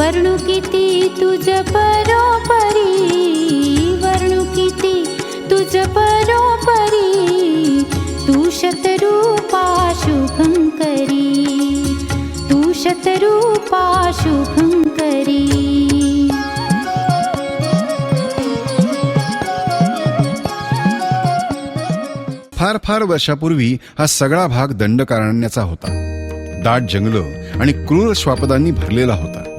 वर्णू किती तुझ परोपरी वर्णू किती तुझ परोपरी तू शतरूपा शुभंकरी तू शतरूपा शुभंकरी फार फार वर्षापूर्वी हा सगळा भाग दंडकारण्याचा होता. दाट जंगलं आणि क्रूर श्वापदांनी भरलेला होता.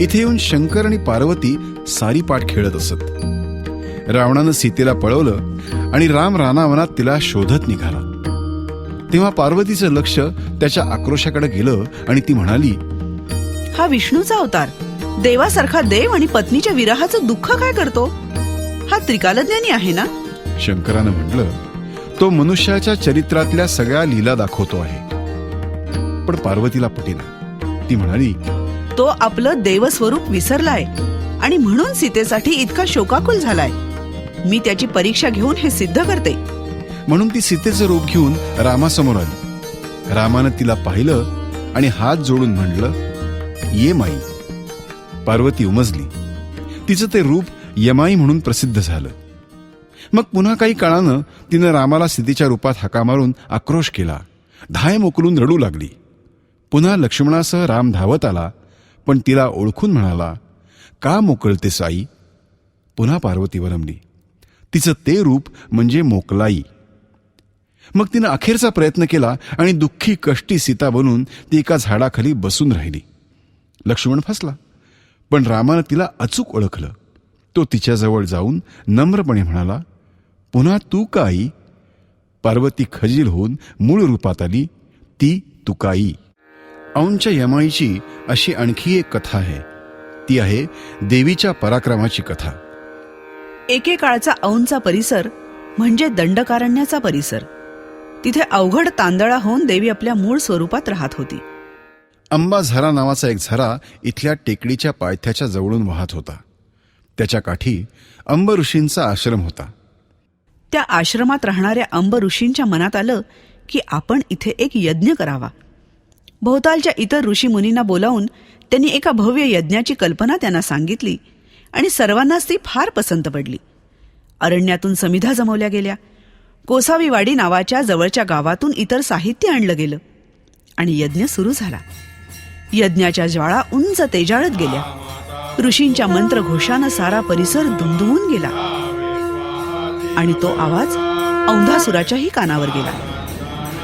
इथे येऊन शंकर आणि पार्वती सारी पाठ खेळत असत. रावणानं सीतेला पळवलं आणि राम रानावनात तिला शोधत निघाला. तेव्हा पार्वतीचं लक्ष त्याच्या आक्रोशाकडे गेलं आणि ती म्हणाली हा विष्णूचा अवतार. देवासारखा देव आणि पत्नीच्या विरहाचं दुःख काय करतो? हा त्रिकालज्ञानी आहे ना? शंकरानं म्हटलं तो मनुष्याच्या चरित्रातल्या सगळ्या लीला दाखवतो आहे. पण पार्वतीला पटेना. ती म्हणाली तो आपलं देवस्वरूप विसरलाय. आणि म्हणून सीतेसाठी इतका शोकाकुल झालाय. मी त्याची परीक्षा घेऊन हे सिद्ध करते. म्हणून ती सीतेचं रूप घेऊन रामासमोर आली. रामानं तिला पाहिलं आणि हात जोडून म्हणलं ये माई. पार्वती उमजली. तिचं ते रूप यमाई म्हणून प्रसिद्ध झालं. मग पुन्हा काही काळानं तिनं रामाला सीतेच्या रूपात हाका मारून आक्रोश केला. धाय मोकलून रडू लागली. पुन्हा लक्ष्मणासह राम धावत आला. पण तिला ओळखून म्हणाला का मोकळते साई? पुन्हा पार्वती वरमली. तिचं ते रूप म्हणजे मोकलाई. मग तिनं अखेरचा प्रयत्न केला आणि दुःखी कष्टी सीता बनून ती एका झाडाखाली बसून राहिली. लक्ष्मण फसला पण रामानं तिला अचूक ओळखलं. तो तिच्याजवळ जाऊन नम्रपणे म्हणाला पुन्हा तू का आई? पार्वती खजील होऊन मूळ रूपात आली ती तुकाई. औंच्या यमाईची अशी आणखी एक कथा आहे. ती आहे देवीच्या पराक्रमाची कथा. एकेकाळचा औंचा परिसर म्हणजे दंडकारण्याचा परिसर. तिथे अवघड तांदळा होऊन देवी आपल्या मूळ स्वरूपात राहत होती. अंबा झरा नावाचा एक झरा इथल्या टेकडीच्या पायथ्याच्या जवळून वाहत होता. त्याच्या काठी अंब ऋषींचा आश्रम होता. त्या आश्रमात राहणाऱ्या अंब ऋषींच्या मनात आलं की आपण इथे एक यज्ञ करावा. भोवतालच्या इतर ऋषीमुनींना बोलावून त्यांनी एका भव्य यज्ञाची कल्पना त्यांना सांगितली आणि सर्वांनाच ती फार पसंत पडली. अरण्यातून समिधा जमवल्या गेल्या. कोसावीवाडी नावाच्या जवळच्या गावातून इतर साहित्य आणलं गेलं आणि यज्ञ सुरू झाला. यज्ञाच्या ज्वाळा उंच तेजाळत गेल्या. ऋषींच्या मंत्रघोषानं सारा परिसर दुमदुमून गेला. आणि तो आवाज औंधासुराच्याही कानावर गेला.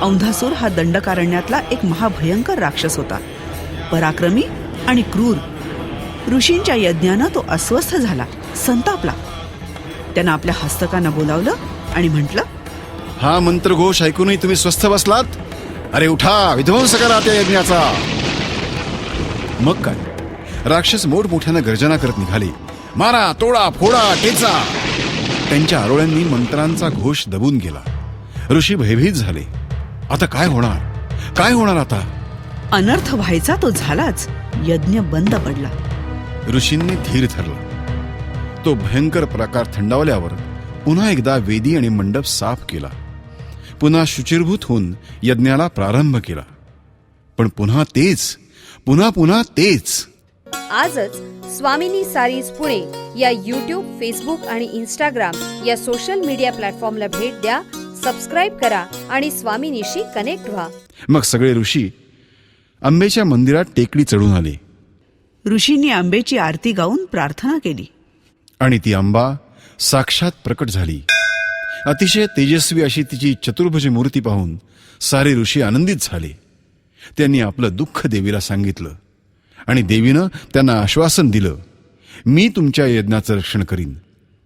औंधासूर हा दंडकारण्यातला एक महाभयंकर राक्षस होता. पराक्रमी आणि क्रूर. ऋषींच्या यज्ञानं तो अस्वस्थ झाला संतापला. त्यानं आपल्या हस्तकांना बोलावलं आणि म्हटलं हा मंत्रघोष ऐकूनही तुम्ही स्वस्थ बसलात? अरे उठा विध्वंस करा त्या यज्ञाचा. मग काय? राक्षस मोठमोठ्यानं गर्जना करत निघाले. मारा तोडा फोडा टेचा. त्यांच्या आरोळ्यांनी मंत्रांचा घोष दबून गेला. ऋषी भयभीत झाले. आता काय होणार? काय होणार आता? अनर्थ व्हायचा तो झालाच. यज्ञ बंद पडला. ऋषींनी धीर धरला. तो भयंकर प्रकार थंडावल्यावर पुन्हा एकदा वेदी आणि मंडप साफ केला. पुन्हा शुचिरभूत होऊन यज्ञाला प्रारंभ केला. पण पुन्हा तेच पुन्हा पुन्हा तेच. आजच स्वामिनी सारीज पुणे या यूट्यूब फेसबुक आणि इंस्टाग्राम या सोशल मीडिया प्लॅटफॉर्मला भेट द्या. सबस्क्राईब करा आणि स्वामिनीशी कनेक्ट व्हा. मग सगळे ऋषी आंबेच्या मंदिरात टेकडी चढून आले. ऋषींनी आंबेची आरती गाऊन प्रार्थना केली. आणि ती आंबा साक्षात प्रकट झाली. अतिशय तेजस्वी अशी तिची चतुर्भुज मूर्ती पाहून सारे ऋषी आनंदित झाले. त्यांनी आपलं दुःख देवीला सांगितलं आणि देवीनं त्यांना आश्वासन दिलं मी तुमच्या यज्ञाचं रक्षण करीन.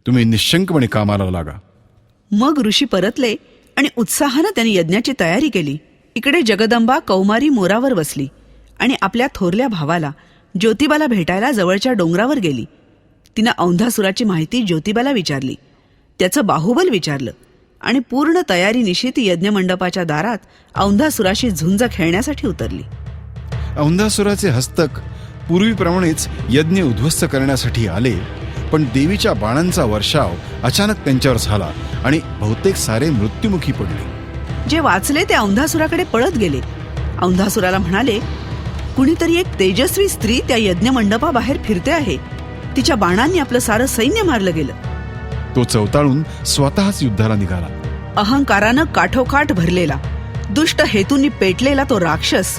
तुम्ही निशंकपणे कामाला लागा. मग ऋषी परतले आणि उत्साहानं त्यांनी यज्ञाची तयारी केली. इकडे जगदंबा कौमारी मोरावर बसली आणि आपल्या थोरल्या भावाला ज्योतिबाला भेटायला जवळच्या डोंगरावर गेली. तिनं औंधासुराची माहिती ज्योतिबाला विचारली. त्याचं बाहुबल विचारलं आणि पूर्ण तयारीनिशी ती यज्ञमंडपाच्या दारात औंधासुराशी झुंज खेळण्यासाठी उतरली. औंधासुराचे हस्तक पूर्वीप्रमाणेच यज्ञ उद्ध्वस्त करण्यासाठी आले पण देवीच्या बाणांचा वर्षाव अचानक त्यांच्यावर झाला आणि बहुतेक सारे मृत्युमुखी पडले. जे वाचले ते औंधासुराकडे पळत गेले. औंधासुराला म्हणाले कुणीतरी एक तेजस्वी स्त्री त्या यज्ञमंडपाबाहेर फिरते आहे. तिच्या बाणांनी आपलं सारं सैन्य मारलं गेलं. तो चवताळून स्वतःच युद्धाला निघाला. अहंकारानं काठोकाठ भरलेला दुष्ट हेतूंनी पेटलेला तो राक्षस.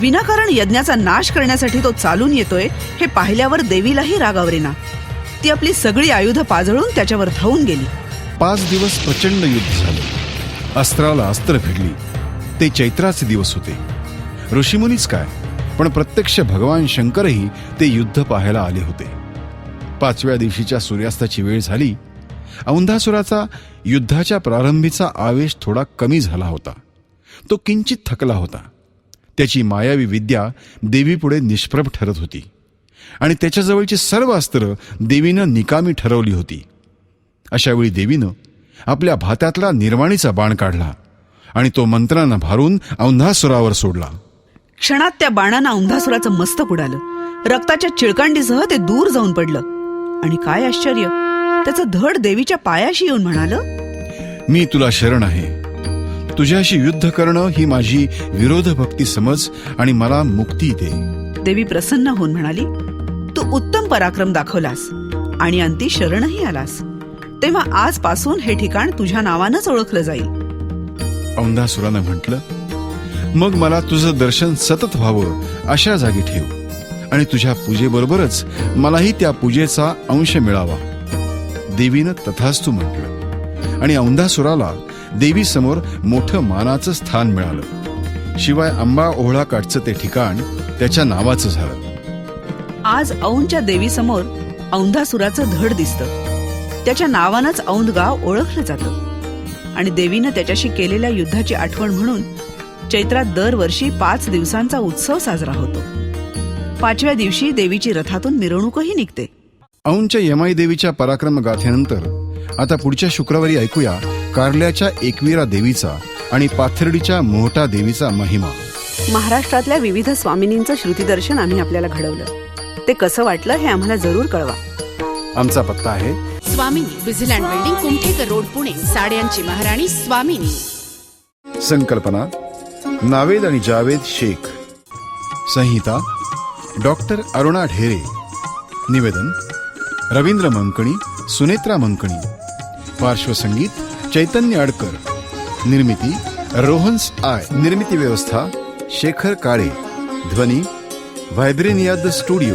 विनाकारण यज्ञाचा नाश करण्यासाठी तो चालून येतोय हे पाहिल्यावर देवीलाही रागावरेना ती आपली सगळी आयुध पाजळून त्याच्यावर धावून गेली. पाच दिवस प्रचंड युद्ध झालं. अस्त्राला अस्त्र भिडली ते चैत्राचे दिवस होते. ऋषीमुनीच काय पण प्रत्यक्ष भगवान शंकरही ते युद्ध पाहायला आले होते. पाचव्या दिवशीच्या सूर्यास्ताची वेळ झाली. औंधासुराचा युद्धाच्या प्रारंभीचा आवेश थोडा कमी झाला होता. तो किंचित थकला होता. त्याची मायावी विद्या देवीपुढे निष्प्रभ ठरत होती. आणि त्याच्याजवळची सर्व अस्त्र देवीनं निकामी ठरवली होती. अशा वेळी देवीनं आपल्या भात्यातला निर्वाणीचा बाण काढला आणि तो मंत्रानं भारून औंधासुरावर सोडला. क्षणात त्या बाणानं औंधासुराचं मस्तक उडालं. रक्ताच्या चिळकांडीसह ते दूर जाऊन पडलं. आणि काय आश्चर्य त्याचं धड देवीच्या पायाशी येऊन म्हणालं मी तुला शरण आहे. तुझ्याशी युद्ध करणं ही माझी विरोध भक्ती समज आणि मला मुक्ती दे. देवी प्रसन्न होऊन म्हणाली उत्तम पराक्रम दाखवलास. आणि अंती शरणही आलास. तेव्हा आजपासून हे ठिकाण तुझ्या नावानंच ओळखलं जाईल. औंधासुरानं म्हटलं मग मला तुझं दर्शन सतत व्हावं अशा जागी ठेव. आणि तुझ्या पूजेबरोबरच मलाही त्या पूजेचा अंश मिळावा. देवीनं तथास्तू म्हटलं. आणि औंधासुराला देवीसमोर मोठं मानाचं स्थान मिळालं. शिवाय आंबा ओहळा काठचं ते ठिकाण त्याच्या नावाचं झालं. आज औंधच्या देवीसमोर औंधासुराचं धड दिसतं. त्याच्या नावानंच औंध गाव ओळखलं जातं. आणि देवीनं त्याच्याशी केलेल्या युद्धाची आठवण म्हणून चैत्रात दरवर्षी पाच दिवसांचा उत्सव साजरा होतो. पाचव्या दिवशी देवीची रथातून मिरवणूकही निघते. औंच्या यमाई देवीच्या पराक्रम गाथेनंतर आता पुढच्या शुक्रवारी ऐकूया कारल्याच्या एकविरा देवीचा आणि पाथर्डीच्या मोहटा देवीचा महिमा. महाराष्ट्रातल्या विविध स्वामिनींचं श्रुतीदर्शन आम्ही आपल्याला घडवलं. ते कसं वाटलं हे आम्हाला जरूर कळवा. आमचा पत्ता आहे. Swamini Wizzyland building Kumthekar road Pune. साड्यांची महाराणी स्वामिनी. संकल्पना नावेद आणि जावेद शेख. संहिता डॉक्टर अरुणा ढेरे. निवेदन रवींद्र मंकणी सुनेत्रा मंकणी. पार्श्वसंगीत चैतन्य अडकर. निर्मिती रोहन्स आय. निर्मिती व्यवस्था शेखर काळे. ध्वनी व्हायब्रेनिया द स्टुडिओ.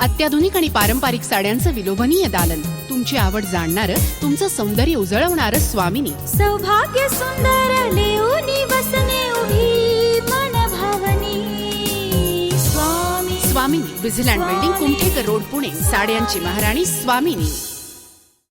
अत्याधुनिक आणि पारंपरिक साड्यांचं विलोभनीय दालन. तुमची आवड जाणणारं तुमचं सौंदर्य उजळवणारं स्वामिनी. सौभाग्य सुंदर लेऊनी बसने उभी मन भावनी स्वामी. Swamini Wizzyland building Kumthekar road Pune. साड्यांची महाराणी स्वामिनी.